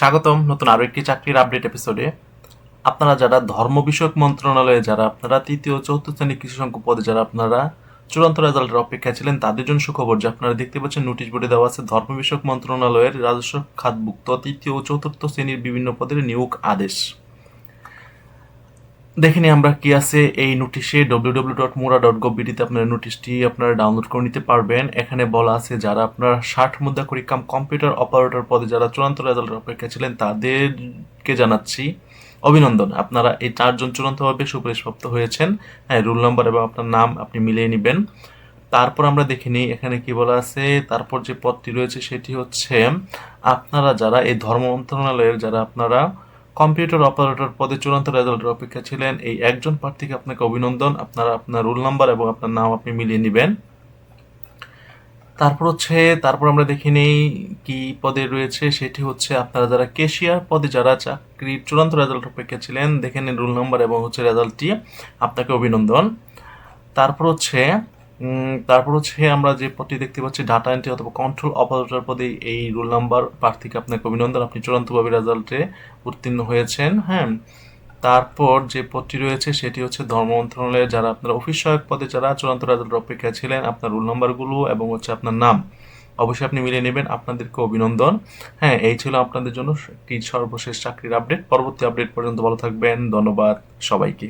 স্বাগতম নতুন আরও একটি চাকরির আপডেট এপিসোডে আপনারা যারা ধর্ম বিষয়ক মন্ত্রণালয়ে, যারা আপনারা তৃতীয় চতুর্থ শ্রেণি কৃষি সংখ্য পদে, যারা আপনারা চূড়ান্ত রেজাল্টের অপেক্ষা ছিলেন, তাদের জন্য সুখবর যে আপনারা দেখতে পাচ্ছেন নোটিশ বোর্ডে দেওয়া আছে, ধর্ম বিষয়ক মন্ত্রণালয়ের রাজস্ব খাতভুক্ত তৃতীয় ও চতুর্থ শ্রেণির বিভিন্ন পদের নিয়োগ আদেশ। দেখে নিই আমরা কি আছে এই নোটিশে ডব্লিউ ডব্লিউ ডট মোরা ডট গভবিডিতে আপনারা নোটিশটি আপনারা ডাউনলোড করে নিতে পারবেন। এখানে বলা আছে যারা আপনার ষাট মুদ্রা করিকাম কম্পিউটার অপারেটর পদে যারা চূড়ান্ত রেজাল্টের অপেক্ষা ছিলেন, তাদেরকে জানাচ্ছি অভিনন্দন। আপনারা এই চারজন চূড়ান্তভাবে সুপারিশপ্রাপ্ত হয়েছেন। হ্যাঁ রুল নাম্বার এবং আপনার নাম আপনি মিলিয়ে নেবেন। তারপর আমরা দেখে নিই এখানে কি বলা আছে। তারপর যে পদটি রয়েছে সেটি হচ্ছে, আপনারা যারা এই ধর্ম মন্ত্রণালয়ের, যারা আপনারা কম্পিউটার অপারেটর পদে চূড়ান্ত রেজাল্টের অপেক্ষা ছিলেন এই একজন প্রার্থীকে আপনাকে অভিনন্দন। আপনারা আপনার রোল নাম্বার এবং আপনার নাম আপনি মিলিয়ে নেবেন। তারপর হচ্ছে, তারপর আমরা দেখে নেই কি পদে রয়েছে, সেটি হচ্ছে আপনারা যারা কেশিয়ার পদে যারা চাকরির চূড়ান্ত রেজাল্ট অপেক্ষা ছিলেন, দেখে নিন রোল নাম্বার এবং হচ্ছে রেজাল্টটি। আপনাকে অভিনন্দন। তারপর হচ্ছে তারপর হচ্ছে আমরা যে পদটি দেখতে পাচ্ছি ডাটা এন্ট্রি অথবা কন্ট্রোল অপারেটর পদে এই রোল নাম্বার প্রার্থীকে আপনাকে অভিনন্দন। আপনি চূড়ান্তভাবে রেজাল্টে উত্তীর্ণ হয়েছেন হ্যাঁ? তারপর যে পদটি রয়েছে, সেটি হচ্ছে ধর্ম মন্ত্রণালয়ে যারা আপনার অফিস সহায়ক পদে যারা চূড়ান্ত রেজাল্ট অপেক্ষায় ছিলেন, আপনার রোল নাম্বারগুলো এবং হচ্ছে আপনার নাম। অবশ্যই আপনি মিলিয়ে নেবেন, আপনাদেরকে অভিনন্দন। হ্যাঁ এই ছিল আপনাদের জন্য একটি সর্বশেষ চাকরির আপডেট পরবর্তী আপডেট পর্যন্ত ভালো থাকবেন, ধন্যবাদ সবাইকে।